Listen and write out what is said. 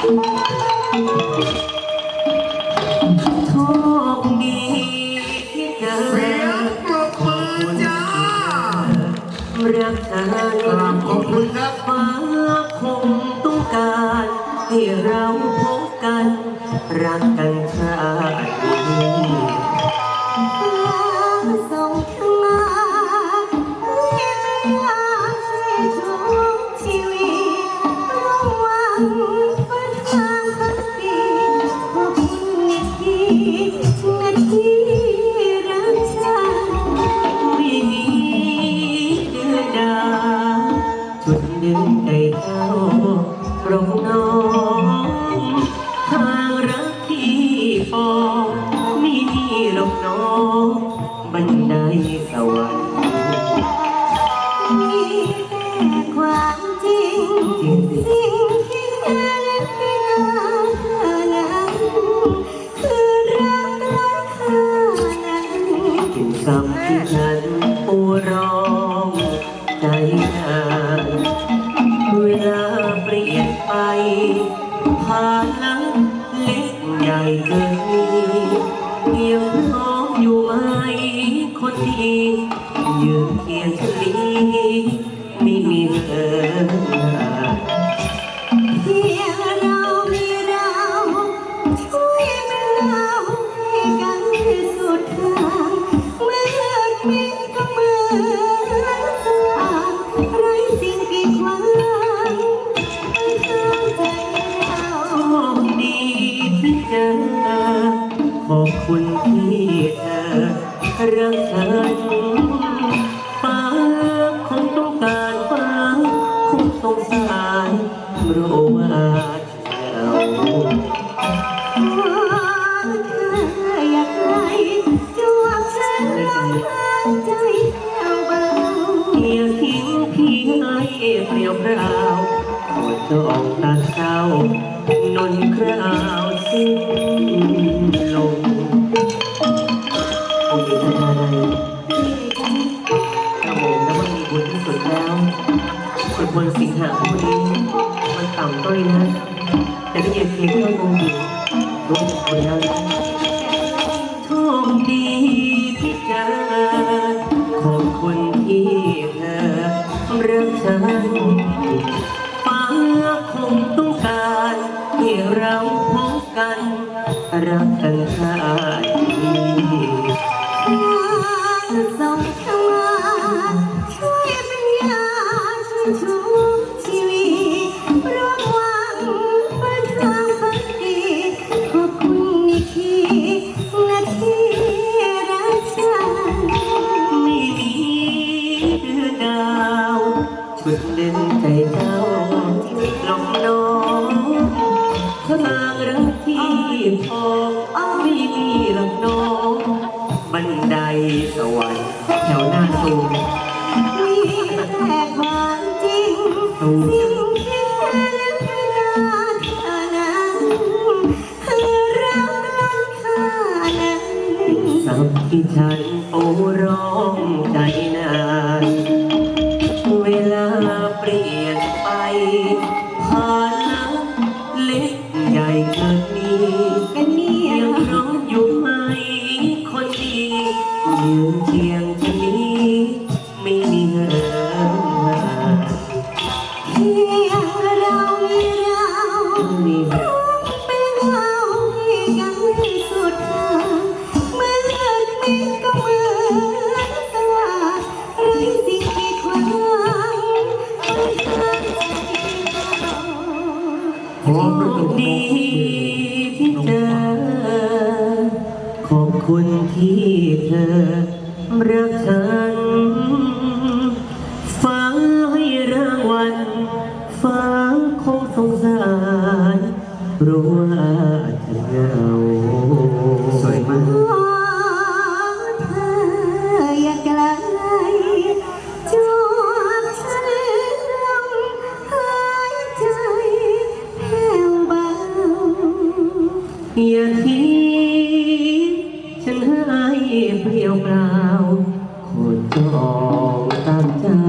โชคดีที่เจอเสียงปรบมือจ้ารักเธอครับขอบคุณครับ ฟ้าคงต้องการให้เราพบกัน รักกันชาตินี้ส่งเข้ามาให้ไม่อยาให้ทุกชีวิตระวัง ที่ฉันปูร้องใจนานเวลาเปลี่ยนไปผ่านลังเล็กใหญ่เกินนี้ยังพร้อมอยู่ไหมคนดียืนเคียงฉันนี้ไม่มีเธอ คุณที่เธอรักฉันฟ้าคงต้องการฟ้าคงสงสารรู้ว่าเราเธออยากไกลจวบฉันลงทางใจเอาเบาอย่าทิ้งพี่ให้เปลี่ยวเปล่าปวดจองตาเศร้านนคราวสิ้น บว่ามีบุญที่สุดแล้วคนบนสิงหาผู้นี้มันต่ำต้อยนะ แต่ก็ยังเพียงแค่งงอยู่รู้จักคนแล้วนะโชคดีที่เจอขอบคุณที่เธอรักฉันฟ้าคงต้องการให้เราพบกัน รักกันชา แถวหน้าสูงมีแต่ความจริงสิ่งที่เธอนั้นไม่น่าเธอนั้นคือรักล้นค่านั้นสับที่ฉันโอ้ร้องใจนานเวลาเปลี่ยนไปผ่านลังเล็กใหญ่ ยืนเคียง คุณที่เธอรักฉันฟ้าให้รางวัลฟ้าคงสงสารรู้ว่าะเหงา เปล่าคนจองตามเจ้า